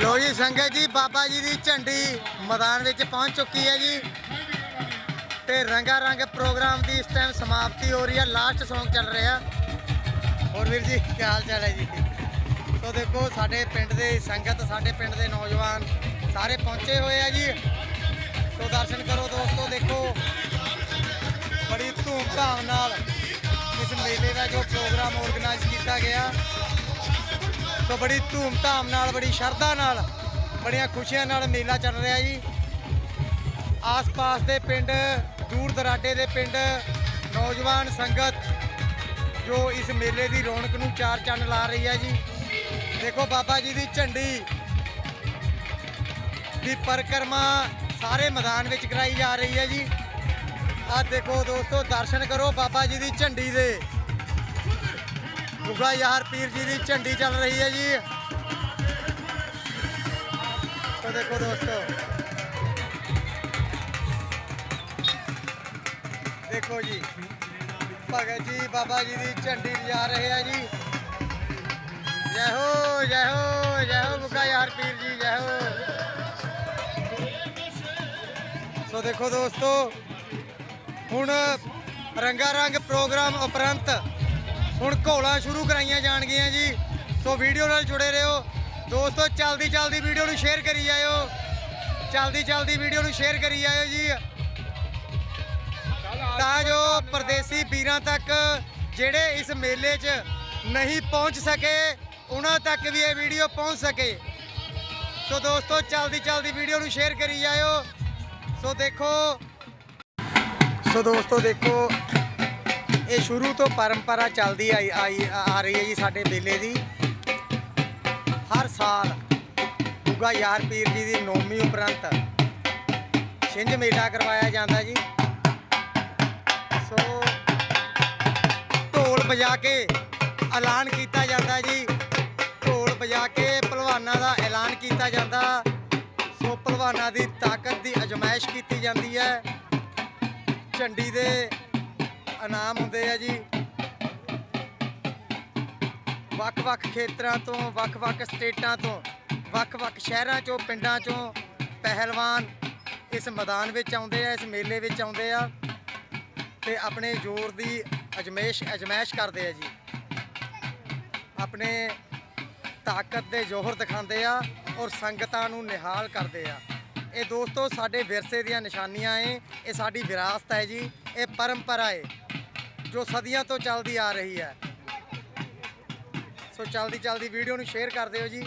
ਲੋ ਜੀ, ਸੰਗਤ ਜੀ, ਬਾਬਾ ਜੀ ਦੀ ਝੰਡੀ ਮੈਦਾਨ ਵਿੱਚ ਪਹੁੰਚ ਚੁੱਕੀ ਹੈ ਜੀ। ਤੇ ਰੰਗਾ ਰੰਗ ਪ੍ਰੋਗਰਾਮ ਦੀ ਇਸ ਟਾਈਮ ਸਮਾਪਤੀ ਹੋ ਰਹੀ ਹੈ ਲਾਸਟ Song ਚੱਲ ਰਿਹਾ। ਹੋਰ ਵੀਰ ਜੀ, ਕੀ ਹਾਲ ਚਾਲ ਹੈ ਜੀ? ਸੋ ਦੇਖੋ, ਸਾਡੇ ਪਿੰਡ ਦੇ ਸੰਗਤ, ਸਾਡੇ ਪਿੰਡ ਦੇ ਨੌਜਵਾਨ ਸਾਰੇ ਪਹੁੰਚੇ ਹੋਏ ਆ ਜੀ। ਸੋ ਦਰਸ਼ਨ ਕਰੋ ਦੋਸਤੋ, ਦੇਖੋ। ਬੜੀ ਧੂਮਧਾਮ ਨਾਲ ਇਸ ਮੇਲੇ ਦਾ ਜੋ ਪ੍ਰੋਗਰਾਮ ਆਰਗੇਨਾਈਜ਼ ਕੀਤਾ ਗਿਆ ਸੋ ਬੜੀ ਧੂਮਧਾਮ ਨਾਲ, ਬੜੀ ਸ਼ਰਧਾ ਨਾਲ, ਬੜੀਆਂ ਖੁਸ਼ੀਆਂ ਨਾਲ ਮੇਲਾ ਚੱਲ ਰਿਹਾ ਜੀ। ਆਸ-ਪਾਸ ਦੇ ਪਿੰਡ, ਦੂਰ ਦਰਾਡੇ ਦੇ ਪਿੰਡ, ਨੌਜਵਾਨ ਸੰਗਤ ਜੋ ਇਸ ਮੇਲੇ ਦੀ ਰੌਣਕ ਨੂੰ ਚਾਰ ਚੰਨ ਲਾ ਰਹੀ ਹੈ ਜੀ। ਦੇਖੋ ਬਾਬਾ ਜੀ ਦੀ ਝੰਡੀ ਦੀ ਪਰਿਕਰਮਾ ਸਾਰੇ ਮੈਦਾਨ ਵਿੱਚ ਕਰਾਈ ਜਾ ਰਹੀ ਹੈ ਜੀ। ਆਹ ਦੇਖੋ ਦੋਸਤੋ, ਦਰਸ਼ਨ ਕਰੋ ਬਾਬਾ ਜੀ ਦੀ ਝੰਡੀ ਦੇ। ਗੁੱਗਾ ਯਾਰ ਪੀਰ ਜੀ ਦੀ ਝੰਡੀ ਚੱਲ ਰਹੀ ਹੈ ਜੀ। ਤੋ ਦੇਖੋ ਦੋਸਤੋ। ਦੇਖੋ ਜੀ, ਭਗਤ ਜੀ ਬਾਬਾ ਜੀ ਦੀ ਝੰਡੀ ਲਿਜਾ ਰਹੇ ਆ ਜੀ। ਜੈ ਹੋ ਜੈ ਹੋ ਜੈ ਹੋ ਗੁੱਗਾ ਯਾਰ ਪੀਰ ਜੀ, ਜੈ ਹੋ। ਸੋ ਦੇਖੋ ਦੋਸਤੋ ਹੁਣ ਰੰਗਾ ਰੰਗ ਪ੍ਰੋਗਰਾਮ ਉਪਰੰਤ ਹੁਣ ਘੋਲਾਂ ਸ਼ੁਰੂ ਕਰਾਈਆਂ ਜਾਣਗੀਆਂ ਜੀ। ਸੋ ਵੀਡੀਓ ਨਾਲ ਜੁੜੇ ਰਹੋ। ਦੋਸਤੋ, ਚਲਦੀ ਚਲਦੀ ਵੀਡੀਓ ਨੂੰ ਸ਼ੇਅਰ ਕਰੀ ਜਾਇਓ। ਚਲਦੀ ਚਲਦੀ ਵੀਡੀਓ ਨੂੰ ਸ਼ੇਅਰ ਕਰੀ ਜਾਇਓ ਜੀ। ਤਾਂ ਜੋ ਪਰਦੇਸੀ ਵੀਰਾਂ ਤੱਕ ਜਿਹੜੇ ਇਸ ਮੇਲੇ 'ਚ ਨਹੀਂ ਪਹੁੰਚ ਸਕੇ, ਉਹਨਾਂ ਤੱਕ ਵੀ ਇਹ ਵੀਡੀਓ ਪਹੁੰਚ ਸਕੇ। ਸੋ ਦੋਸਤੋ, ਚਲਦੀ ਚਲਦੀ ਵੀਡੀਓ ਨੂੰ ਸ਼ੇਅਰ ਕਰੀ ਜਾਇਓ। ਸੋ ਦੇਖੋ ਸੋ ਦੋਸਤੋ ਦੇਖੋ, ਇਹ ਸ਼ੁਰੂ ਤੋਂ ਪਰੰਪਰਾ ਚੱਲਦੀ ਆਈ ਆਈ, ਆ ਰਹੀ ਹੈ ਜੀ ਸਾਡੇ ਮੇਲੇ ਦੀ। ਹਰ ਸਾਲ ਗੁੱਗਾ ਯਾਰ ਪੀਰ ਜੀ ਦੀ ਨੌਮੀ ਉਪਰੰਤ ਛਿੰਝ ਮੇਲਾ ਕਰਵਾਇਆ ਜਾਂਦਾ ਜੀ। ਸੋ ਢੋਲ ਵਜਾ ਕੇ ਐਲਾਨ ਕੀਤਾ ਜਾਂਦਾ ਜੀ। ਢੋਲ ਵਜਾ ਕੇ ਪਹਿਲਵਾਨਾਂ ਦਾ ਐਲਾਨ ਕੀਤਾ ਜਾਂਦਾ। ਸੋ ਪਹਿਲਵਾਨਾਂ ਦੀ ਤਾਕਤ ਦੀ ਅਜਮਾਇਸ਼ ਕੀਤੀ ਜਾਂਦੀ ਹੈ। ਝੰਡੀ ਦੇ ਇਨਾਮ ਹੁੰਦੇ ਆ ਜੀ। ਵੱਖ-ਵੱਖ ਖੇਤਰਾਂ ਤੋਂ, ਵੱਖ-ਵੱਖ ਸਟੇਟਾਂ ਤੋਂ, ਵੱਖ-ਵੱਖ ਸ਼ਹਿਰਾਂ ਚੋਂ, ਪਿੰਡਾਂ ਚੋਂ ਪਹਿਲਵਾਨ ਇਸ ਮੈਦਾਨ ਵਿੱਚ ਆਉਂਦੇ ਆ, ਇਸ ਮੇਲੇ ਵਿੱਚ ਆਉਂਦੇ ਆ ਤੇ ਆਪਣੇ ਜ਼ੋਰ ਦੀ ਅਜਮੇਸ਼ ਅਜਮਾਇਸ਼ ਕਰਦੇ ਆ ਜੀ। ਆਪਣੇ ਤਾਕਤ ਦੇ ਜੋਹਰ ਦਿਖਾਉਂਦੇ ਆ ਔਰ ਸੰਗਤਾਂ ਨੂੰ ਨਿਹਾਲ ਕਰਦੇ ਆ। ਇਹ ਦੋਸਤੋ ਸਾਡੇ ਵਿਰਸੇ ਦੀਆਂ ਨਿਸ਼ਾਨੀਆਂ ਏ, ਇਹ ਸਾਡੀ ਵਿਰਾਸਤ ਹੈ ਜੀ, ਇਹ ਪਰੰਪਰਾ ਏ, ਜੋ ਸਦੀਆਂ ਤੋਂ ਚੱਲਦੀ ਆ ਰਹੀ ਹੈ। ਸੋ ਚੱਲਦੀ ਚੱਲਦੀ ਵੀਡੀਓ ਨੂੰ ਸ਼ੇਅਰ ਕਰ ਦਿਓ ਜੀ।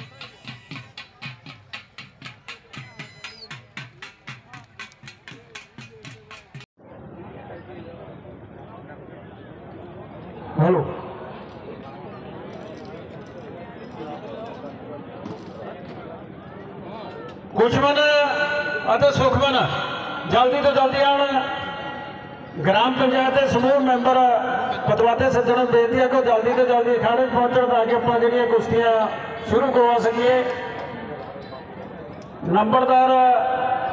ਹੈਲੋ। ਅਤੇ ਸੁਖਮਨ ਜਲਦੀ ਤੋਂ ਜਲਦੀ ਆਉਣ। ਗ੍ਰਾਮ ਪੰਚਾਇਤ ਦੇ ਸਮੂਹ ਮੈਂਬਰ ਪਤਵਾਤੇ ਸੱਜਣ ਬੇਨਤੀ ਹੈ ਕਿ ਜਲਦੀ ਤੋਂ ਜਲਦੀ ਅਖਾੜੇ ਪਹੁੰਚਣ ਤਾਂ ਕਿ ਆਪਾਂ ਜਿਹੜੀਆਂ ਕੁਸ਼ਤੀਆਂ ਸ਼ੁਰੂ ਕਰਵਾ ਸਕੀਏ। ਨੰਬਰਦਾਰ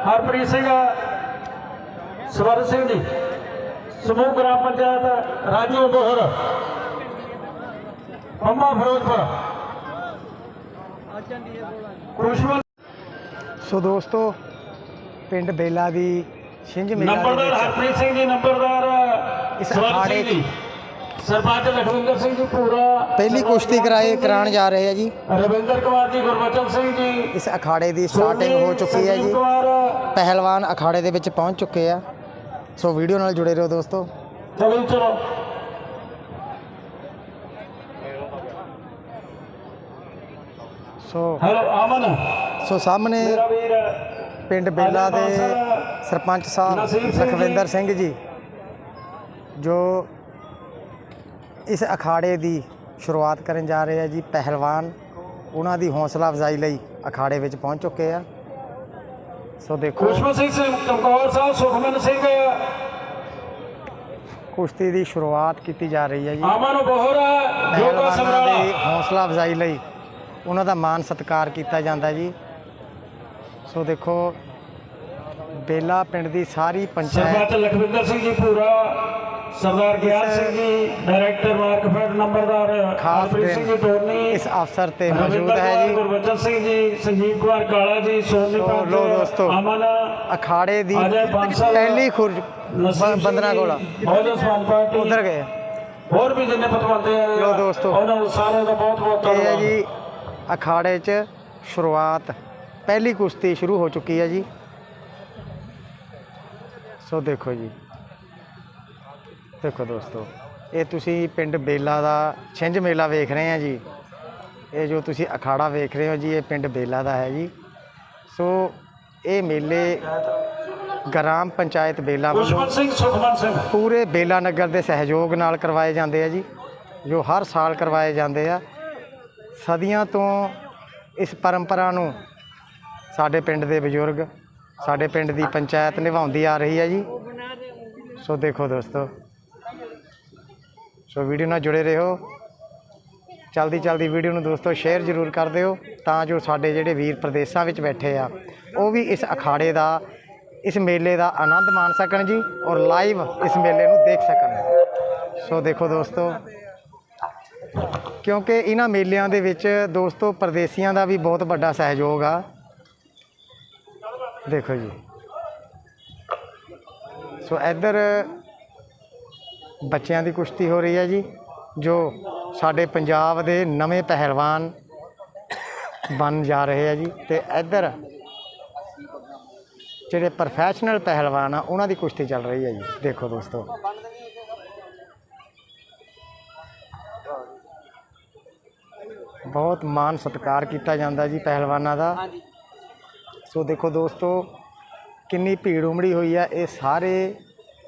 ਹਰਪ੍ਰੀਤ ਸਿੰਘ ਸਵਰ ਸਿੰਘ ਜੀ ਸਮੂਹ ਗ੍ਰਾਮ ਪੰਚਾਇਤ ਰਾਜੂ ਬੋਹਰ ਪੰਮਾ ਫਿਰੋਜ਼ਪੁਰ। ਸੋ ਦੋਸਤੋ ਪਿੰਡ ਬੇਲਾ ਦੀ ਛਿੰਝ ਮੇਲਾ ਦੇ ਨੰਬਰਦਾਰ ਹਰਪ੍ਰੀਤ ਸਿੰਘ ਜੀ ਨੰਬਰਦਾਰ ਇਸ ਅਖਾੜੇ ਜੀ। ਸਰਪੰਚ ਲਖਵਿੰਦਰ ਸਿੰਘ ਜੀ ਪੂਰਾ ਪਹਿਲੀ ਕੁਸ਼ਤੀ ਕਰਾਏ ਕਰਾਉਣ ਜਾ ਰਹੇ ਆ ਜੀ। ਰਵਿੰਦਰ ਕੁਮਾਰ ਜੀ ਗੁਰਬਚਨ ਸਿੰਘ ਜੀ। ਇਸ ਅਖਾੜੇ ਦੀ ਸਟਾਰਟਿੰਗ ਹੋ ਚੁੱਕੀ ਹੈ ਜੀ। ਪਹਿਲਵਾਨ ਅਖਾੜੇ ਦੇ ਵਿੱਚ ਪਹੁੰਚ ਚੁੱਕੇ ਆ। ਸੋ ਵੀਡੀਓ ਨਾਲ ਜੁੜੇ ਰਹੋ ਦੋਸਤੋ। ਚਲੋ ਚਲੋ। ਸੋ ਹੈਲੋ ਅਮਨ ਸੋ ਸਾਹਮਣੇ ਮੇਰਾ ਵੀਰ ਪਿੰਡ ਬੇਲਾ ਦੇ ਸਰਪੰਚ ਸਾਹਿਬ ਨਸੀਬ ਸਿੰਘ ਜੀ। ਜੀ ਇਸ ਅਖਾੜੇ ਦੀ ਸ਼ੁਰੂਆਤ ਕਰਨ ਜਾ ਰਹੇ ਆ ਜੀ ਪਹਿਲਵਾਨ ਉਹਨਾਂ ਦੀ ਹੌਸਲਾ ਅਫਜ਼ਾਈ ਲਈ ਅਖਾੜੇ ਵਿੱਚ ਪਹੁੰਚ ਚੁੱਕੇ ਆ। ਸੋ ਦੇਖੋ ਖੁਸ਼ਬੂ ਸਿੰਘ ਚਮਕੌਰ ਸਾਹਿਬ ਸੁਖਮਨ ਸਿੰਘ ਕੁਸ਼ਤੀ ਦੀ ਸ਼ੁਰੂਆਤ ਕੀਤੀ ਜਾ ਰਹੀ ਹੈ ਜੀ। ਅਮਨ ਬੋਹਰਾ ਜੋਗਾ ਸਮਰਾਲਾ। ਹੌਸਲਾ ਅਫਜ਼ਾਈ ਲਈ ਉਹਨਾਂ ਦਾ ਮਾਨ ਸਤਿਕਾਰ ਕੀਤਾ ਜਾਂਦਾ ਜੀ। ਸੋ ਦੇਖੋ ਬੇਲਾ ਪਿੰਡ ਦੀ ਸਾਰੀ ਪੰਚਾਇਤ ਸਰਪੰਚ ਲਖਵਿੰਦਰ ਸਿੰਘ ਜੀ ਪੂਰਾ ਸਰਦਾਰ ਗਿਆਨ ਸਿੰਘ ਜੀ ਡਾਇਰੈਕਟਰ ਮਾਰਕਫੈਟ ਨੰਬਰਦਾਰ ਖਾਸ ਸਿੰਘ ਜੀ ਟੋਨੀ ਇਸ ਅਵਸਰ ਤੇ ਮੌਜੂਦ ਹੈ ਜੀ। ਗੁਰਬਚਨ ਸਿੰਘ ਜੀ ਸੰਜੀਵ ਕੁਮਾਰ ਕਾਲਾ ਜੀ ਸੋਨੀ ਦੋਸਤੋ, ਅਮਨ ਅਖਾੜੇ ਦੀ ਪਹਿਲੀ ਖੁਰਜ ਬੰਦਨਾ ਕੋਲ ਬਹੁਜਨ ਸਮਾਜ ਪਾਰਟੀ ਉਧਰ ਗਏ। ਹੋਰ ਵੀ ਜਿੰਨੇ ਪਤਵੰਤੇ ਆ ਲਓ ਦੋਸਤੋ। ਉਹਨਾਂ ਨੂੰ ਸਾਰਿਆਂ ਦਾ ਬਹੁਤ ਬਹੁਤ ਧੰਨਵਾਦ। ਜੀ ਅਖਾੜੇ 'ਚ ਸ਼ੁਰੂਆਤ। ਪਹਿਲੀ ਕੁਸ਼ਤੀ ਸ਼ੁਰੂ ਹੋ ਚੁੱਕੀ ਹੈ ਜੀ। ਸੋ ਦੇਖੋ ਜੀ। ਦੇਖੋ ਦੋਸਤੋ ਇਹ ਤੁਸੀਂ ਪਿੰਡ ਬੇਲਾ ਦਾ ਛਿੰਝ ਮੇਲਾ ਵੇਖ ਰਹੇ ਆ ਜੀ। ਇਹ ਜੋ ਤੁਸੀਂ ਅਖਾੜਾ ਵੇਖ ਰਹੇ ਹੋ ਜੀ ਇਹ ਪਿੰਡ ਬੇਲਾ ਦਾ ਹੈ ਜੀ। ਸੋ ਇਹ ਮੇਲੇ ਗ੍ਰਾਮ ਪੰਚਾਇਤ ਬੇਲਾ ਸਿੰਘ ਸੁਖਮਨ ਸਿੰਘ। ਪੂਰੇ ਬੇਲਾ ਨਗਰ ਦੇ ਸਹਿਯੋਗ ਨਾਲ ਕਰਵਾਏ ਜਾਂਦੇ ਆ ਜੀ ਜੋ ਹਰ ਸਾਲ ਕਰਵਾਏ ਜਾਂਦੇ ਆ। ਸਦੀਆਂ ਤੋਂ ਇਸ ਪਰੰਪਰਾ ਨੂੰ ਸਾਡੇ ਪਿੰਡ ਦੇ ਬਜ਼ੁਰਗ, ਸਾਡੇ ਪਿੰਡ ਦੀ ਪੰਚਾਇਤ ਨਿਭਾਉਂਦੀ ਆ ਰਹੀ ਹੈ ਜੀ। ਸੋ ਦੇਖੋ ਦੋਸਤੋ, ਸੋ ਵੀਡੀਓ ਨਾਲ ਜੁੜੇ ਰਹੋ। ਚਲਦੀ ਚਲਦੀ ਵੀਡੀਓ ਨੂੰ ਦੋਸਤੋ ਸ਼ੇਅਰ ਜ਼ਰੂਰ ਕਰ ਦਿਓ, ਤਾਂ ਜੋ ਸਾਡੇ ਜਿਹੜੇ ਵੀਰ ਪ੍ਰਦੇਸ਼ਾਂ ਵਿੱਚ ਬੈਠੇ ਆ, ਉਹ ਵੀ ਇਸ ਅਖਾੜੇ ਦਾ, ਇਸ ਮੇਲੇ ਦਾ ਆਨੰਦ ਮਾਣ ਸਕਣ ਜੀ ਔਰ ਲਾਈਵ ਇਸ ਮੇਲੇ ਨੂੰ ਦੇਖ ਸਕਣ। ਸੋ ਦੇਖੋ ਦੋਸਤੋ, ਕਿਉਂਕਿ ਇਹਨਾਂ ਮੇਲਿਆਂ ਦੇ ਵਿੱਚ ਦੋਸਤੋ ਪਰਦੇਸੀਆਂ ਦਾ ਵੀ ਬਹੁਤ ਵੱਡਾ ਸਹਿਯੋਗ ਆ। ਦੇਖੋ ਜੀ। ਸੋ ਇੱਧਰ ਬੱਚਿਆਂ ਦੀ ਕੁਸ਼ਤੀ ਹੋ ਰਹੀ ਹੈ ਜੀ, ਜੋ ਸਾਡੇ ਪੰਜਾਬ ਦੇ ਨਵੇਂ ਪਹਿਲਵਾਨ ਬਣ ਜਾ ਰਹੇ ਆ ਜੀ। ਤੇ ਇੱਧਰ ਜਿਹੜੇ ਪ੍ਰੋਫੈਸ਼ਨਲ ਪਹਿਲਵਾਨ ਆ, ਉਹਨਾਂ ਦੀ ਕੁਸ਼ਤੀ ਚੱਲ ਰਹੀ ਹੈ ਜੀ। ਦੇਖੋ ਦੋਸਤੋ। ਬਹੁਤ ਮਾਣ ਸਤਿਕਾਰ ਕੀਤਾ ਜਾਂਦਾ ਜੀ ਪਹਿਲਵਾਨਾਂ ਦਾ। ਸੋ ਦੇਖੋ ਦੋਸਤੋ, ਕਿੰਨੀ ਭੀੜ ਉਮੜੀ ਹੋਈ ਆ, ਇਹ ਸਾਰੇ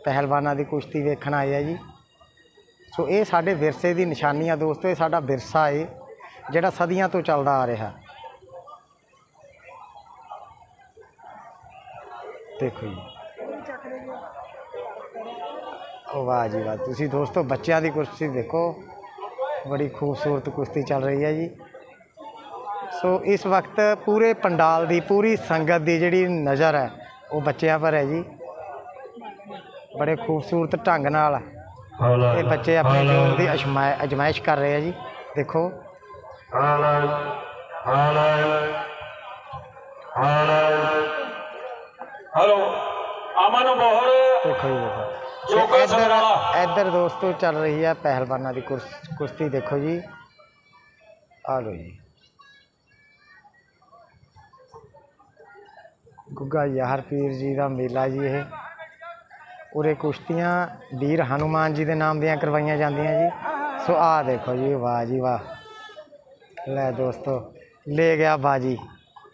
ਪਹਿਲਵਾਨਾਂ ਦੀ ਕੁਸ਼ਤੀ ਵੇਖਣ ਆਏ ਆ ਜੀ। ਸੋ ਇਹ ਸਾਡੇ ਵਿਰਸੇ ਦੀ ਨਿਸ਼ਾਨੀ ਆ ਦੋਸਤੋ, ਇਹ ਸਾਡਾ ਵਿਰਸਾ ਏ, ਜਿਹੜਾ ਸਦੀਆਂ ਤੋਂ ਚੱਲਦਾ ਆ ਰਿਹਾ। ਦੇਖੋ ਜੀ। ਉਹ ਵਾਹ ਜੀ ਵਾਹ, ਤੁਸੀਂ ਦੋਸਤੋ ਬੱਚਿਆਂ ਦੀ ਕੁਸ਼ਤੀ ਦੇਖੋ, ਬੜੀ ਖੂਬਸੂਰਤ ਕੁਸ਼ਤੀ ਚੱਲ ਰਹੀ ਹੈ ਜੀ। ਸੋ ਇਸ ਵਕਤ ਪੂਰੇ ਪੰਡਾਲ ਦੀ ਪੂਰੀ ਸੰਗਤ ਦੀ ਜਿਹੜੀ ਨਜ਼ਰ ਹੈ ਉਹ ਬੱਚਿਆਂ ਪਰ ਹੈ ਜੀ। ਬੜੇ ਖੂਬਸੂਰਤ ਢੰਗ ਨਾਲ ਇਹ ਬੱਚੇ ਆਪਣੇ ਜੋਰ ਦੀ ਅਜਮਾਇ ਅਜਮਾਇਸ਼ ਕਰ ਰਹੇ ਆ ਜੀ। ਦੇਖੋ। ਹਲੋ ਅਮਨ ਬੋਹਰ। ਦੇਖੋ ਜੀ ਦੇਖੋ। ਚੌਕਾ ਤੇ ਇੱਧਰ ਦੋਸਤੋ ਚੱਲ ਰਹੀ ਹੈ ਪਹਿਲਵਾਨਾਂ ਦੀ ਕੁਸ਼ਤੀ ਦੇਖੋ ਜੀ। ਆ ਲੋ ਜੀ। ਗੁੱਗਾ ਯਾਰ ਪੀਰ ਜੀ ਦਾ ਮੇਲਾ ਜੀ ਇਹ। ਉਰੇ ਕੁਸ਼ਤੀਆਂ, ਵੀਰ ਹਨੂਮਾਨ ਜੀ ਦੇ ਨਾਮ ਦੀਆਂ ਕਰਵਾਈਆਂ ਜਾਂਦੀਆਂ ਜੀ। ਸੋ ਆ ਦੇਖੋ ਜੀ, ਵਾਹ ਜੀ ਵਾਹ। ਲੈ ਦੋਸਤੋ, ਲੈ ਗਿਆ ਬਾਜੀ।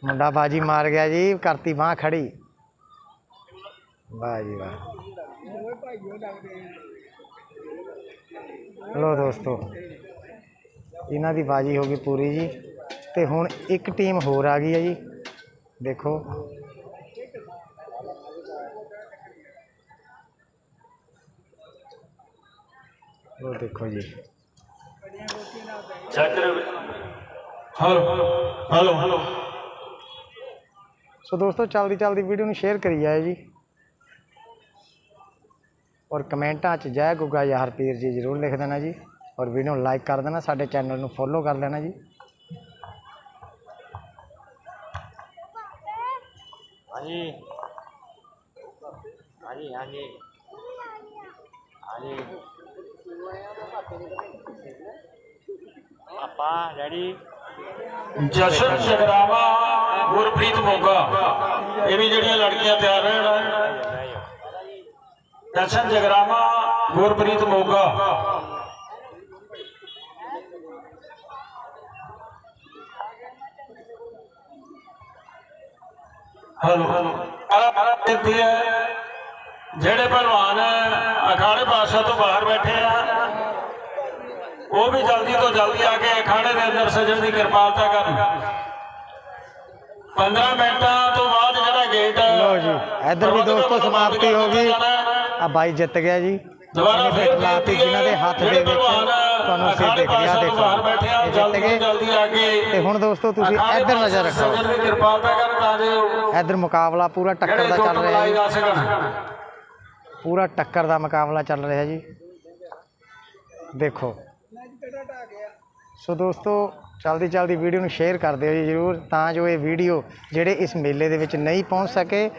ਮੁੰਡਾ ਬਾਜੀ ਮਾਰ ਗਿਆ ਜੀ, ਕਰਤੀ ਬਾਹ ਖੜੀ। ਵਾਹ ਜੀ ਵਾਹ। ਲੋ ਦੋਸਤੋ, ਇਹਨਾਂ ਦੀ ਬਾਜੀ ਹੋ ਗਈ ਪੂਰੀ ਜੀ। ਤੇ ਹੁਣ ਇੱਕ ਟੀਮ ਹੋਰ ਆ ਗਈ ਹੈ ਜੀ। ਦੇਖੋ। ਲੋ ਦੇਖੋ ਜੀ। ਹਲੋ ਹਲੋ ਸੋ ਦੋਸਤੋ ਚਲਦੀ ਚਲਦੀ ਵੀਡੀਓ ਨੂੰ ਸ਼ੇਅਰ ਕਰੀ ਜਾਏ ਜੀ। ਔਰ ਕਮੈਂਟਾਂ 'ਚ ਜੈ ਗੁੱਗਾ ਜਾਂ ਹਰਪੀਰ ਜੀ ਜ਼ਰੂਰ ਲਿਖ ਦੇਣਾ ਜੀ। ਔਰ ਵੀਡੀਓ ਨੂੰ ਲਾਈਕ ਕਰ ਦੇਣਾ ਸਾਡੇ ਚੈਨਲ ਨੂੰ ਫੋਲੋ ਕਰ ਲੈਣਾ ਜੀ। ਹਾਂਜੀ। ਹਾਂਜੀ ਹਾਂਜੀ। ਹਾਂਜੀ। ਆਪਾਂ ਰੈਡੀ ਜਸ਼ਨ ਜਗਰਾਵਾ ਗੁਰਪ੍ਰੀਤ ਮੋਗਾ ਇਹ ਵੀ ਜਿਹੜੀਆਂ ਲੜਕੀਆਂ ਤਿਆਰ ਰਹਿਣ ਜਸ਼ਨ ਜਗਰਾਵਾ ਗੁਰਪ੍ਰੀਤ ਮੋਗਾ ਹਲੋ ਦਿੱਤੀ ਹੈ ਜਿਹੜੇ ਪਹਿਲਵਾਨ ਅਖਾੜੇ ਪਾਸਾ ਤੋਂ ਬਾਹਰ ਬੈਠੇ ਆ ਉਹ ਵੀ ਜਲਦੀ ਤੋਂ ਜਲਦੀ ਆ ਕੇ ਅਖਾੜੇ ਦੇ ਅੰਦਰ ਸਜਣ ਦੀ ਕਿਰਪਾਲਤਾ ਕਰਨ। 15 ਮਿੰਟਾਂ ਤੋਂ ਬਾਅਦ ਜਿਹੜਾ ਗੇਟ ਲੋ ਜੀ ਇੱਧਰ ਵੀ ਦੋਸਤੋ ਸਮਾਪਤੀ ਹੋ ਗਈ। ਆ ਬਾਈ ਜਿੱਤ ਗਿਆ ਜੀ। ਦੁਬਾਰਾ ਫਿਰ ਲਾਤੀ ਜਿਨ੍ਹਾਂ ਦੇ ਹੱਥ ਦੇ ਵਿੱਚ ਤੁਹਾਨੂੰ ਸਿਰ ਦਿਖ ਰਿਹਾ ਦੇਖੋ ਜਿੱਤ ਜਲਦੀ ਗਏ। ਤੋਂ ਜਲਦੀ ਆ ਕੇ ਤੇ ਹੁਣ ਦੋਸਤੋ ਤੁਸੀਂ ਇੱਧਰ ਨਜ਼ਰ ਰੱਖੋ। ਸਜਣ ਦੀ ਕਿਰਪਾਲਤਾ ਕਰਨ ਤਾਂ ਜੋ ਇੱਧਰ ਮੁਕਾਬਲਾ ਪੂਰਾ ਟੱਕਰ ਦਾ ਚੱਲ ਰਿਹਾ ਸਕਣ ਪੂਰਾ ਟੱਕਰ ਦਾ ਮੁਕਾਬਲਾ ਚੱਲ ਰਿਹਾ ਜੀ। ਦੇਖੋ। ਸੋ ਦੋਸਤੋ, ਚਲਦੀ ਚਲਦੀ ਵੀਡੀਓ ਨੂੰ ਸ਼ੇਅਰ ਕਰ ਦਿਓ ਜੀ ਜਰੂਰ, ਤਾਂ ਜੋ ਇਹ ਵੀਡੀਓ ਜਿਹੜੇ ਇਸ ਮੇਲੇ ਦੇ ਵਿੱਚ ਨਹੀਂ ਪਹੁੰਚ ਸਕੇ,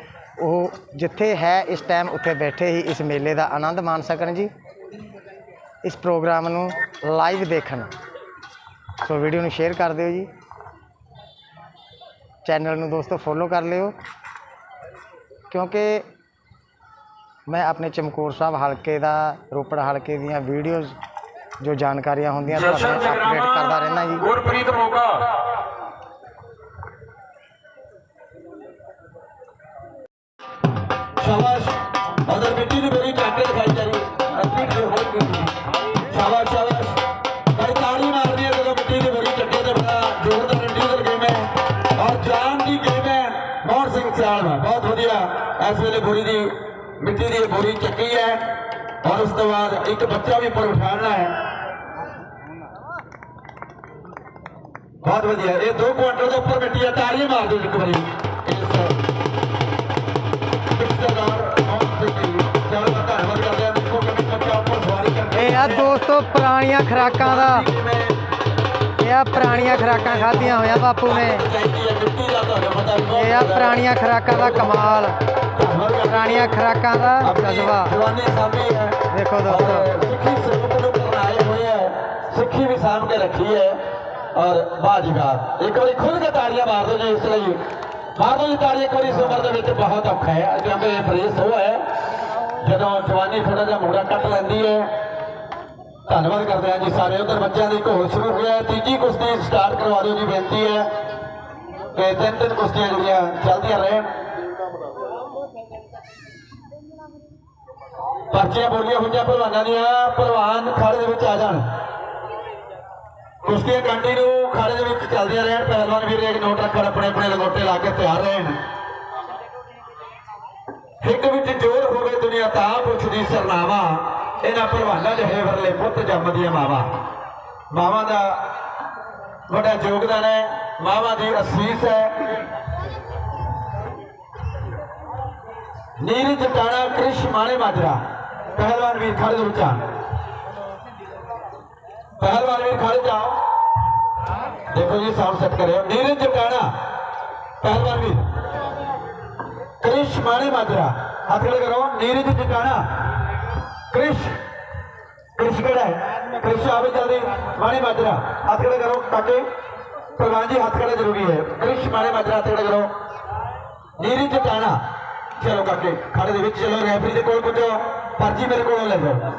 ਉਹ ਜਿੱਥੇ ਹੈ ਇਸ ਟਾਈਮ ਉੱਥੇ ਬੈਠੇ ਹੀ ਇਸ ਮੇਲੇ ਦਾ ਆਨੰਦ ਮਾਣ ਸਕਣ ਜੀ। ਇਸ ਪ੍ਰੋਗਰਾਮ ਨੂੰ ਲਾਈਵ ਦੇਖਣ। ਸੋ ਵੀਡੀਓ ਨੂੰ ਸ਼ੇਅਰ ਕਰ ਦਿਓ ਜੀ। ਚੈਨਲ ਨੂੰ ਦੋਸਤੋ ਫੋਲੋ ਕਰ ਲਿਓ। ਕਿਉਂਕਿ ਮੈਂ ਆਪਣੇ ਚਮਕੌਰ ਸਾਹਿਬ ਹਲਕੇ ਦਾ ਰੋਪੜ ਹਲਕੇ ਦੀਆਂ ਵੀਡੀਓਜ਼ ਜੋ ਜਾਣਕਾਰੀਆਂ ਹੁੰਦੀਆਂ ਤੁਹਾਨੂੰ ਅਪਡੇਟ ਕਰਦਾ ਰਹਿਣਾ ਜੀ। ਗੁਰਪ੍ਰੀਤ ਮੋਗਾ। ਸ਼ਾਬਾਸ਼। ਅਦਰ ਮਿੱਟੀ ਦੀ ਬੜੀ ਬੋਰੀ ਚੱਕੀ ਹੈ ਔਰ ਉਸ ਤੋਂ ਬਾਅਦ ਇੱਕ ਬੱਚਾ ਵੀ ਉੱਪਰ ਹੈ। ਬਹੁਤ ਵਧੀਆ। ਇਹ 2 ਕੁਆਂਟਲ ਦੇ ਉੱਪਰ ਮਿੱਟੀ ਹੈ ਤਾੜੀਆਂ ਮਾਰ ਦਿਓ ਇੱਕ ਵਾਰੀ। ਇਹ ਆ ਦੋਸਤੋ ਪੁਰਾਣੀਆਂ ਖਰਾਕਾਂ ਦਾ। ਇਹ ਆ ਪੁਰਾਣੀਆਂ ਖਰਾਕਾਂ ਖਾਧੀਆਂ ਹੋਈਆਂ ਬਾਪੂ ਨੇ। ਇਹ ਆ ਪੁਰਾਣੀਆਂ ਖਰਾਕਾਂ ਦਾ ਕਮਾਲ। ਪੁਰਾਣੀਆਂ ਖਰਾਕਾਂ ਦਾ ਜਜ਼ਬਾ। ਜਵਾਨੀ ਸਾਂਭੀ ਹੈ। ਦੇਖੋ ਦੋਸਤੋ। ਸਿੱਖੀ ਸਰੂਪ ਨੂੰ ਬਣਾਏ ਹੋਏ ਹੈ। ਸਿੱਖੀ ਵੀ ਕੇ ਰੱਖੀ ਹੈ। ਔਰ ਬਾਜੀਗਰ ਇੱਕ ਵਾਰੀ ਖੁੱਲ ਕੇ ਤਾੜੀਆਂ ਮਾਰ ਦਿਓ ਜੀ ਇਸ ਲਈ। ਮਾਰ ਦਿਓ ਜੀ ਤਾੜੀਆਂ ਇੱਕ ਵਾਰੀ ਇਸ ਉਮਰ ਦੇ ਵਿੱਚ ਬਹੁਤ ਔਖਾ ਹੈ। ਕਿਉਂਕਿ ਇਹ ਬਰੇਸ ਉਹ ਹੈ ਜਦੋਂ ਜਵਾਨੀ ਥੋੜਾ ਜਿਹਾ ਮੋੜਾ ਕੱਟ ਲੈਂਦੀ ਹੈ। ਧੰਨਵਾਦ ਕਰਦੇ ਹਾਂ ਜੀ ਸਾਰੇ। ਉਧਰ ਬੱਚਿਆਂ ਦੀ ਘੋਲ ਸ਼ੁਰੂ ਹੋਇਆ ਹੈ। ਤੀਜੀ ਕੁਸ਼ਤੀ ਸਟਾਰਟ ਕਰਵਾ ਦਿਓ ਜੀ ਬੇਨਤੀ ਹੈ। ਕਿ ਤਿੰਨ ਤਿੰਨ ਕੁਸ਼ਤੀਆਂ ਜਿਹੜੀਆਂ ਚੱਲਦੀਆਂ ਰਹਿਣ। ਪਰਚੀਆਂ ਬੋਲੀਆਂ ਹੋਈਆਂ ਪਹਿਲਵਾਨਾਂ ਦੀਆਂ ਪਹਿਲਵਾਨ ਖਾੜੇ ਦੇ ਵਿੱਚ ਆ ਜਾਣ। ਕੁਸ਼ਤੀਆਂ ਕੰਟੀਨਿਊ ਖਾੜੇ ਦੇ ਵਿੱਚ ਚੱਲਦੀਆਂ ਰਹਿਣ, ਪਹਿਲਵਾਨ ਵੀਰ ਇੱਕ ਨੋਟ ਰੱਖਣ, ਆਪਣੇ ਆਪਣੇ ਲਗੋਟੇ ਲਾ ਕੇ ਤਿਆਰ ਰਹਿਣ। ਇੱਕ ਵਿੱਚ ਜੋਰ ਹੋਵੇ ਦੁਨੀਆ ਤਾਂ ਪੁੱਛਦੀ ਸਰਨਾਵਾ, ਇਹਨਾਂ ਪਹਿਲਵਾਨਾਂ ਦੇ ਹੇਵਰਲੇ ਪੁੱਤ ਜੰਮਦੀਆਂ ਮਾਵਾ। ਮਾਵਾ ਦਾ ਵੱਡਾ ਯੋਗਦਾਨ ਹੈ, ਮਾਵਾ ਦੀ ਅਸੀਸ ਹੈ ਨੀਰਜ ਟਾਣਾ ਕ੍ਰਿਸ਼ ਮਾਣੇ ਮਾਜਰਾ ਪਹਿਲਵਾਨ ਵੀਰ ਖੜੇ ਦੇ ਵਿੱਚ ਆ ਪਹਿਲਵਾਨ ਵੀਰ ਖੜੇ ਜਾਓ ਦੇਖੋ ਜੀ ਸਾਊਂਡ ਸੈੱਟ ਕਰਿਓ ਨੀਰਜ ਟਾਣਾ ਪਹਿਲਵਾਨ ਵੀਰ ਕ੍ਰਿਸ਼ ਮਾਣੇ ਮਾਜਰਾ ਹੱਥ ਖੜੇ ਕਰੋ ਨੀਰਜ ਟਾਣਾ ਕ੍ਰਿਸ਼ ਕ੍ਰਿਸ਼ ਕਿਹੜਾ ਹੈ ਕ੍ਰਿਸ਼ ਆਵੇ ਜਲਦੀ ਮਾਣੇ ਮਾਜਰਾ ਹੱਥ ਖੜੇ ਕਰੋ ਕਾਕੇ ਪਹਿਲਵਾਨ ਜੀ ਹੱਥ ਖੜੇ ਜ਼ਰੂਰੀ ਹੈ ਕ੍ਰਿਸ਼ ਮਾਣੇ ਮਾਜਰਾ ਹੱਥ ਖੜੇ ਕਰੋ ਨੀਰਜ ਟਾਣਾ ਚਲੋ ਕਾਕੇ ਖਾੜੇ ਦੇ ਵਿੱਚ ਚਲੋ ਰੈਫਰੀ ਦੇ ਕੋਲ ਪੁੱਜੋ। ਪਰਚੀ ਮੇਰੇ ਕੋਲੋਂ ਲੈ ਜਾਓ।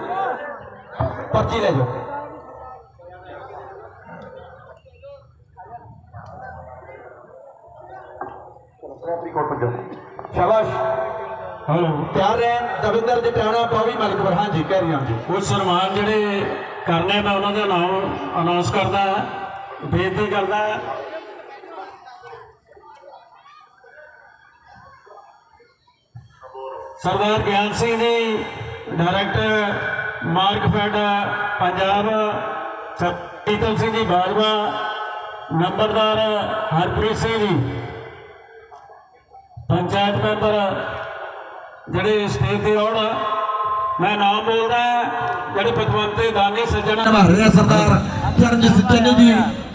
ਪਰਚੀ ਲੈ ਜਾਓ। ਰੈਫਰੀ ਕੋਲ ਪੁੱਜੋ। ਸ਼ਾਬਾਸ਼। ਹਲੋ ਤਿਆਰ ਰਹਿਣ। ਦਵਿੰਦਰ ਜਟਾਣਾ ਪਾਵੀ ਮਲਕਪੁਰ ਹਾਂਜੀ ਕਹਿ ਰਹੀ ਹਾਂ ਜੀ। ਕੁਝ ਸਨਮਾਨ ਜਿਹੜੇ ਕਰਨੇ ਮੈਂ ਉਹਨਾਂ ਦੇ ਨਾਮ ਅਨਾਉਂਸ ਕਰਦਾ ਹਾਂ ਬੇਨਤੀ ਕਰਦਾ ਸਰਦਾਰ ਗਿਆਨ ਸਿੰਘ ਜੀ ਡਾਇਰੈਕਟਰ ਮਾਰਕਫੈਡ ਪੰਜਾਬ ਸਤੀਤਲ ਸਿੰਘ ਜੀ ਬਾਜਵਾ, ਨੰਬਰਦਾਰ ਹਰਪ੍ਰੀਤ ਸਿੰਘ ਜੀ, ਪੰਚਾਇਤ ਮੈਂਬਰ ਜਿਹੜੇ ਸਟੇਜ ਤੇ ਆਉਣ, ਮੈਂ ਨਾਮ ਬੋਲਦਾ, ਜਿਹੜੇ ਪਤਵੰਤੇ ਦਾਨੀ ਸੱਜਣ। ਨਿਭਾ ਰਿਹਾ ਸਰਦਾਰ। ਚਰਨਜੀਤ ਚੰਨੀ ਜੀ।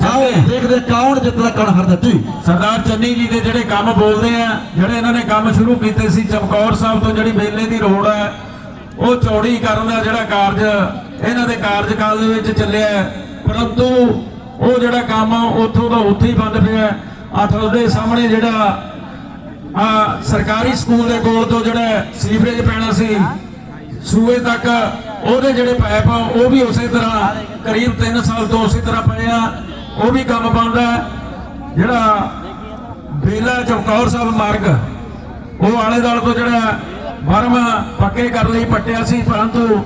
ਆਓ, ਦੇਖਦੇ ਕੌਣ ਜਿੱਤਦਾ ਕੌਣ ਹਾਰਦਾ। ਜੀ। ਸਰਦਾਰ ਚੰਨੀ ਜੀ ਦੇ ਜਿਹੜੇ ਕੰਮ ਬੋਲਦੇ ਆ, ਜਿਹੜੇ ਇਹਨਾਂ ਨੇ ਕੰਮ ਸ਼ੁਰੂ ਕੀਤੇ ਸੀ, ਚਮਕੌਰ ਸਾਹਿਬ ਤੋਂ ਜਿਹੜੀ ਮੇਲੇ ਦੀ ਰੋਡ ਹੈ ਉਹ ਚੌੜੀ ਕਰਨ ਦਾ ਜਿਹੜਾ ਕਾਰਜ, ਇਹਨਾਂ ਦੇ ਕਾਰਜਕਾਲ ਦੇ ਵਿੱਚ ਚੱਲਿਆ ਪਰੰਤੂ ਉਹ ਜਿਹੜਾ ਕੰਮ ਉੱਥੋਂ ਦਾ ਉੱਥੇ ਹੀ ਬੰਦ ਪਿਆ ਅਥਲ ਦੇ ਸਾਹਮਣੇ ਜਿਹੜਾ ਆ ਸਰਕਾਰੀ ਸਕੂਲ ਦੇ ਕੋਲ ਤੋਂ ਜਿਹੜਾ ਸੀਵਰੇਜ ਪੈਣਾ ਸੀ, ਸੂਏ ਤੱਕ ਉਹਦੇ ਜਿਹੜੇ ਪਾਈਪ ਆ, ਉਹ ਵੀ ਉਸੇ ਤਰ੍ਹਾਂ ਕਰੀਬ 3 ਸਾਲ ਤੋਂ ਉਸੇ ਤਰ੍ਹਾਂ ਪਏ ਆ। ਉਹ ਵੀ ਕੰਮ ਬੰਦ ਜਿਹੜਾ ਬੇਲਾ ਚੌਕੌਰ ਸਾਹਿਬ ਮਾਰਗ, ਉਹ ਆਲੇ ਦਾਲ ਤੋਂ ਜਿਹੜਾ ਬਰਮ ਪੱਕੇ ਕਰਨ ਲਈ ਪੱਟਿਆ ਸੀ, ਪਰੰਤੂ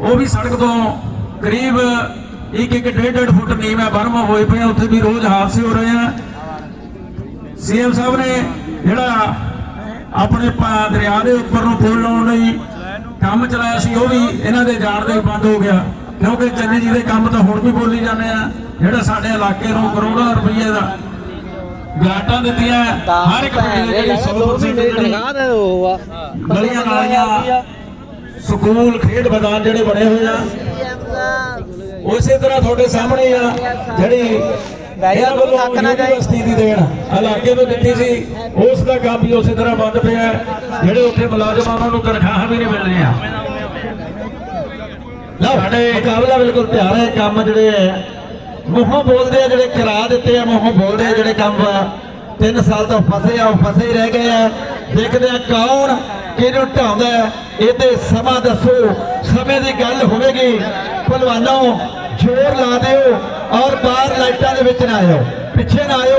ਉਹ ਵੀ ਸੜਕ ਤੋਂ ਕਰੀਬ ਇੱਕ ਇੱਕ ਡੇਢ ਡੇਢ ਫੁੱਟ ਨੀਵਾਂ ਬਰਮ ਹੋਏ ਪਏ ਉੱਥੇ ਵੀ ਰੋਜ਼ ਹਾਦਸੇ ਹੋ ਰਹੇ ਆ। ਸੀਐਮ ਸਾਹਿਬ ਨੇ ਜਿਹੜਾ ਆਪਣੇ ਦਰਿਆ ਦੇ ਉੱਪਰ ਨੂੰ ਪੁਲ ਲਾਉਣ ਲਈ ਕੰਮ ਚਲਾਇਆ ਸੀ ਉਹ ਵੀ ਇਹਨਾਂ ਦੇ ਜਾਣ ਦੇ ਬੰਦ ਹੋ ਗਿਆ। ਕਿਉਂਕਿ ਚੰਨੀ ਜੀ ਦੇ ਕੰਮ ਤਾਂ ਹੁਣ ਵੀ ਬੋਲੀ ਜਾਂਦੇ ਆ। ਜਿਹੜਾ ਸਾਡੇ ਇਲਾਕੇ ਨੂੰ ਕਰੋੜਾਂ ਰੁਪਏ ਦਾ ਗ੍ਰਾਂਟਾਂ ਦਿੱਤੀਆਂ ਹਰ ਇੱਕ ਪਿੰਡ ਦੇ ਜਿਹੜੀ 100% ਜਿਹੜੀ ਗਲੀਆਂ ਨਾਲੀਆਂ ਸਕੂਲ ਖੇਡ ਮੈਦਾਨ ਜਿਹੜੇ ਬਣੇ ਹੋਏ ਆ ਉਸੇ ਤਰ੍ਹਾਂ ਤੁਹਾਡੇ ਸਾਹਮਣੇ ਆ ਜਿਹੜੀ ਇਹਨਾਂ ਵੱਲੋਂ ਥੱਕ ਨਾ ਜਾਏ। ਯੂਨੀਵਰਸਿਟੀ ਦੀ ਦੇਣ। ਇਲਾਕੇ ਨੂੰ ਦਿੱਤੀ ਸੀ ਉਸ ਦਾ ਕੰਮ ਵੀ ਉਸੇ ਤਰ੍ਹਾਂ ਬੰਦ ਪਿਆ ਹੈ। ਜਿਹੜੇ ਉੱਥੇ ਮੁਲਾਜ਼ਮ ਆ ਉਹਨਾਂ ਨੂੰ ਤਨਖਾਹਾਂ ਵੀ ਨਹੀਂ ਮਿਲ ਰਹੀਆਂ ਲਓ ਸਾਡੇ ਮੁਕਾਬਲਾ ਬਿਲਕੁਲ ਤਿਆਰ ਹੈ ਕੰਮ ਜਿਹੜੇ ਹੈ ਮੂੰਹੋਂ ਬੋਲਦੇ ਆ ਜਿਹੜੇ ਕਰਾ ਦਿੱਤੇ ਆ ਮੂੰਹੋਂ ਬੋਲਦੇ ਆ ਜਿਹੜੇ ਕੰਮ ਤਿੰਨ ਸਾਲ ਤੋਂ ਫਸੇ ਆ ਉਹ ਫਸੇ ਹੀ ਰਹਿ ਗਏ ਆ। ਦੇਖਦੇ ਆ ਕੌਣ ਕਿਹਨੂੰ ਢਾਉਂਦਾ ਹੈ। ਇਹ ਤੇ ਸਮਾਂ ਦੱਸੋ ਸਮੇਂ ਦੀ ਗੱਲ ਹੋਵੇਗੀ। ਭਲਵਾਨੋ ਜ਼ੋਰ ਲਾ ਦਿਓ। ਔਰ ਬਾਹਰ ਲਾਈਟਾਂ ਦੇ ਵਿੱਚ ਨਾ ਆਇਓ ਪਿੱਛੇ ਨਾ ਆਇਓ।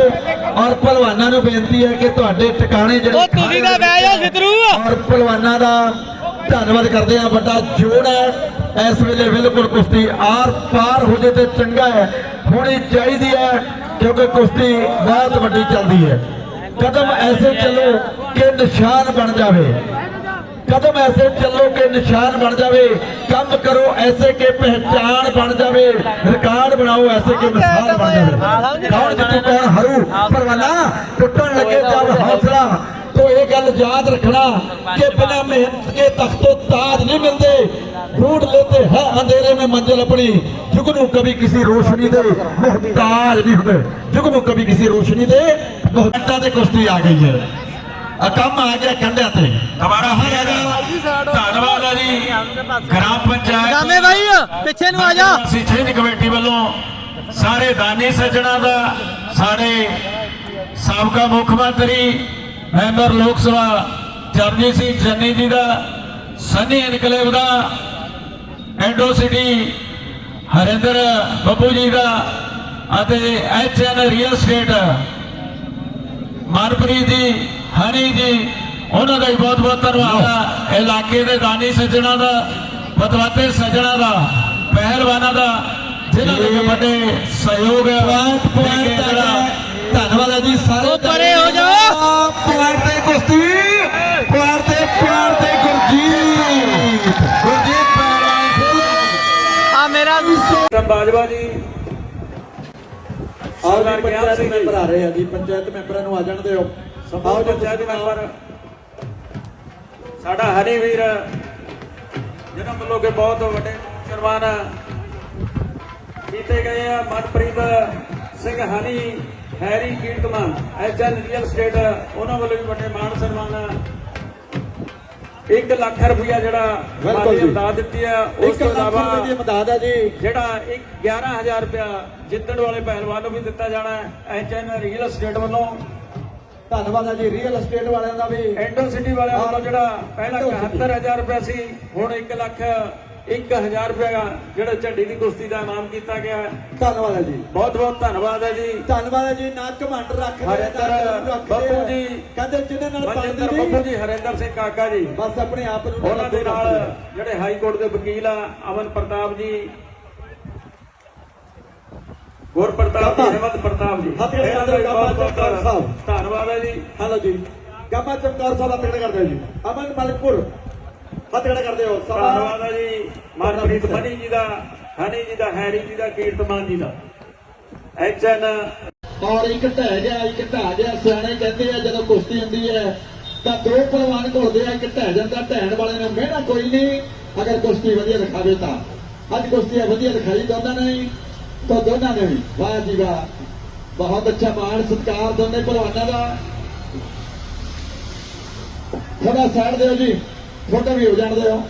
ਔਰ ਭਲਵਾਨਾਂ ਨੂੰ ਬੇਨਤੀ ਹੈ ਕਿ ਤੁਹਾਡੇ ਟਿਕਾਣੇ ਜਿਹੜੇ ਉਹ ਤੁਸੀਂ ਤਾਂ ਬਹਿ ਜਾਓ ਸਿੱਧਰੂ। ਔਰ ਪਹਿਲਵਾਨਾਂ ਦਾ ਧੰਨਵਾਦ ਕਰਦੇ ਆ ਵੱਡਾ ਜੋੜ ਹੈ। ਇਸ ਵੇਲੇ ਬਿਲਕੁਲ ਕੁਸ਼ਤੀ ਆਰ ਪਾਰ ਹੋ ਜੇ ਤੇ ਚੰਗਾ ਹੈ। ਹੋਣੀ ਚਾਹੀਦੀ ਹੈ ਕਿਉਂਕਿ ਕੁਸ਼ਤੀ ਬਹੁਤ ਵੱਡੀ ਚੱਲਦੀ ਹੈ। ਕਦਮ ਐਸੇ ਚੱਲੋ ਕਿ ਨਿਸ਼ਾਨ ਬਣ ਜਾਵੇ। ਕਦਮ ਐਸੇ ਚੱਲੋ ਕਿ ਨਿਸ਼ਾਨ ਬਣ ਜਾਵੇ। ਕੰਮ ਕਰੋ ਐਸੇ ਕਿ ਪਹਿਚਾਨ ਬਣ ਜਾਵੇ। ਰਿਕਾਰਡ ਬਣਾਓ ਐਸੇ ਕਿ ਮਿਸਾਲ ਬਣ ਜਾਵੇ। ਕੌਣ ਜਿੱਤੂ, ਕੌਣ ਹਰੂ? ਪਰਵਾਨਾ ਟੁੱਟਣ ਲੱਗੇ ਜਦ ਹੌਸਲਾ। ਤੋਂ ਇਹ ਗੱਲ ਯਾਦ ਰੱਖਣਾ ਕਿ ਬਿਨਾ ਮਿਹਨਤ ਕੇ ਤਖਤੋ ਤਾਜ ਨਹੀਂ ਮਿਲਦੇ। ਢੂੰਡ ਲੇਤੇ ਹੈ ਅੰਧੇਰੇ ਮੇ ਮੰਜ਼ਿਲ ਆਪਣੀ। ਜੁਗ ਨੂੰ ਕਬੀ ਕਿਸੇ ਰੋਸ਼ਨੀ ਦੇ ਮੁਹਤਾਜ ਨਹੀਂ ਹੁੰਦੇ। ਜੁਗ ਨੂੰ ਕਬੀ ਕਿਸੇ ਰੋਸ਼ਨੀ ਦੇ ਮੁਹਤਾਜ ਦੇ ਕੁਸ਼ਤੀ ਆ ਗਈ ਹੈ। ਆ ਕੰਮ ਆ ਗਿਆ ਕੰਧਿਆ ਤੇ। ਦੁਬਾਰਾ ਫੇਰ ਧੰਨਵਾਦ ਆ ਜੀ। ਗ੍ਰਾਮ ਪੰਚਾਇਤ। ਗਾਮੇ ਬਾਈ ਪਿੱਛੇ ਨੂੰ ਆ ਜਾ। ਸਿੱਖੀ ਕਮੇਟੀ ਵੱਲੋਂ ਸਾਰੇ ਦਾਨੀ ਸੱਜਣਾ ਦਾ ਸਾਡੇ ਸਾਬਕਾ ਮੁੱਖ ਮੰਤਰੀ ਮੈਂਬਰ ਲੋਕ ਸਭਾ ਜਰਜੀਤ ਸਿੰਘ ਜੰਨੀ ਜੀ ਦਾ ਸਨੀ ਇਨਕਲੇਵ ਦਾ ਐਂਡੋ ਸਿਟੀ ਹਰਿੰਦਰ ਬੱਬੂ ਜੀ ਦਾ ਅਤੇ H N real state Manpreet ji Honey ji ਉਹਨਾਂ ਦਾ ਵੀ ਬਹੁਤ ਬਹੁਤ ਧੰਨਵਾਦ ਆ। ਇਲਾਕੇ ਦੇ ਦਾਨੀ ਸੱਜਣਾ ਦਾ ਬਤਵਾਤੇ ਸੱਜਣਾ ਦਾ ਪਹਿਲਵਾਨਾਂ ਦਾ ਜਿਨ੍ਹਾਂ ਦੇ ਵੱਡੇ ਸਹਿਯੋਗ ਹੈ ਪੁਆਇੰਟ ਪੁਆਇੰਟ ਧੰਨਵਾਦ ਹੈ ਜੀ ਸਾਰੇ ਪਰੇ ਹੋ ਜਾਓ। ਪੁਆਇੰਟ ਤੇ ਕੁਸ਼ਤੀ ਪੁਆਇੰਟ ਤੇ ਪਿਆਰ ਤੇ ਗੁਰਜੀਤ। ਗੁਰਜੀਤ ਪਹਿਲਵਾਨ ਆ ਮੇਰਾ ਰਤਨ ਬਾਜਵਾ ਜੀ। ਗਿਆਨ ਪੰਚਾਇਤ। ਮੈਂਬਰ ਆ ਰਹੇ ਆ ਜੀ। ਪੰਚਾਇਤ ਮੈਂਬਰਾਂ ਨੂੰ ਆ ਜਾਣ ਦਿਓ। ਜੀ ਪੰਚਾਇਤ ਮੈਂਬਰ। ਸਾਡਾ ਹਰੀ ਵੀਰ ਜਿਹਨਾਂ ਵੱਲੋਂ ਕਿ ਬਹੁਤ ਵੱਡੇ ਸਨਮਾਨ ਕੀਤੇ ਗਏ ਆ ਮਨਪ੍ਰੀਤ ਸਿੰਘ ਹਨੀ ਹੈਰੀ ਕੀਰਤਮਾਨ ਐਚਐਨ ਰੀਅਲ ਸਟੇਟ ਉਹਨਾਂ ਵੱਲੋਂ ਵੀ ਵੱਡੇ ਮਾਣ ਸਨਮਾਨ। 1 ਲੱਖ ਰੁਪਇਆ ਜਿਹੜਾ ਬਿਲਕੁਲ ਜੀ। ਦਿੱਤੀ ਆ ਉਸ ਤੋਂ ਇਲਾਵਾ ਦੀ ਮਦਦ ਹੈ ਜੀ। ਜਿਹੜਾ ਇੱਕ 11000 ਰੁਪਇਆ ਜਿੱਤਣ ਵਾਲੇ ਪਹਿਲਵਾਨ ਨੂੰ ਵੀ ਦਿੱਤਾ ਜਾਣਾ ਐਚਐਨ ਰੀਅਲ ਸਟੇਟ ਵੱਲੋਂ। ਧੰਨਵਾਦ ਹੈ ਜੀ ਰੀਅਲ ਏਸਟੇਟ ਵਾਲਿਆਂ ਦਾ ਵੀ। ਐਂਡੋ ਸਿਟੀ ਵਾਲਿਆਂ ਵੱਲੋਂ ਜਿਹੜਾ ਪਹਿਲਾਂ ਐਂਡੋ ਸਿਟੀ। 71000 ਰੁਪਇਆ ਸੀ ਹੁਣ 1 ਲੱਖ 1000 ਰੁਪਇਆ ਜਿਹੜਾ ਝੰਡੀ ਦੀ ਕੁਸ਼ਤੀ ਦਾ ਇਨਾਮ ਕੀਤਾ ਗਿਆ। ਹੈ ਧੰਨਵਾਦ ਹੈ ਜੀ। ਬਹੁਤ ਬਹੁਤ ਧੰਨਵਾਦ ਹੈ ਜੀ। ਧੰਨਵਾਦ ਹੈ ਜੀ ਨਾ ਘਮੰਡ ਰੱਖਦੇ ਬੱਬੂ। ਜੀ, ਕਹਿੰਦੇ ਜਿਹਦੇ ਨਾਲ ਬਣਦੀ ਬੱਬੂ ਜੀ ਹਰਿੰਦਰ ਸਿੰਘ ਕਾਕਾ ਜੀ। ਬਸ ਆਪਣੇ ਆਪ ਨੂੰ ਉਹਨਾਂ ਦੇ ਨਾਲ ਜਿਹੜੇ ਹਾਈ ਕੋਰਟ ਦੇ ਵਕੀਲ ਆ ਅਮਨ ਪ੍ਰਤਾਪ ਜੀ ਗੁਰ ਪ੍ਰਤਾਪ ਜੀ। ਹਿੰਮਤ ਪ੍ਰਤਾਪ ਜੀ। ਹੱਥ ਖੜੇ ਕਰ ਕਾਕਾ ਸਾਹਿਬ। ਧੰਨਵਾਦ ਹੈ ਜੀ। ਹੈਲੋ ਜੀ। ਗਾਮਾ ਚਮਕਾਰ ਸਾਹਿਬ ਹੱਥ ਖੜੇ ਕਰਦੇ ਹੋ ਜੀ। ਅਮਨ ਮਲਕਪੁਰ। ਹੱਥ ਖੜੇ ਕਰਦੇ ਹੋ ਧੰਨਵਾਦ ਹੈ ਜੀ। ਮਨਪ੍ਰੀਤ ਮਨੀ ਜੀ ਦਾ ਹਨੀ ਜੀ ਦਾ ਹੈਰੀ ਜੀ ਦਾ ਕੀਰਤਮਾਨ ਜੀ ਦਾ। ਐਚਐਨ। ਔਰ ਇੱਕ ਢਹਿ ਗਿਆ ਇੱਕ ਢਾਹ ਗਿਆ ਸਿਆਣੇ ਕਹਿੰਦੇ ਆ ਜਦੋਂ ਕੁਸ਼ਤੀ ਹੁੰਦੀ ਹੈ ਤਾਂ ਦੋ ਪਹਿਲਵਾਨ ਘੁਲਦੇ ਆ ਇੱਕ ਢਹਿ ਜਾਂਦਾ ਢਹਿਣ ਵਾਲੇ ਨੇ ਮਿਹਣਾ ਕੋਈ ਨਹੀਂ। ਅਗਰ ਕੁਸ਼ਤੀ ਵਧੀਆ ਦਿਖਾਵੇ ਤਾਂ। ਅੱਜ ਕੁਸ਼ਤੀ ਵਧੀਆ ਦਿਖਾਈ ਦੋਨਾਂ ਨੇ ਤਾਂ ਦੋਨਾਂ ਨੇ ਵੀ। ਵਾਹ ਜੀ ਵਾਹ। ਬਹੁਤ ਅੱਛਾ ਮਾਣ, ਸਤਿਕਾਰ ਦੋਨੇ ਭਲਵਾਨਾਂ ਦਾ। ਥੋੜਾ ਸਾਈਡ ਦਿਓ ਜੀ। ਫੋਟੋ ਵੀ ਹੋ ਜਾਣ ਦਿਓ।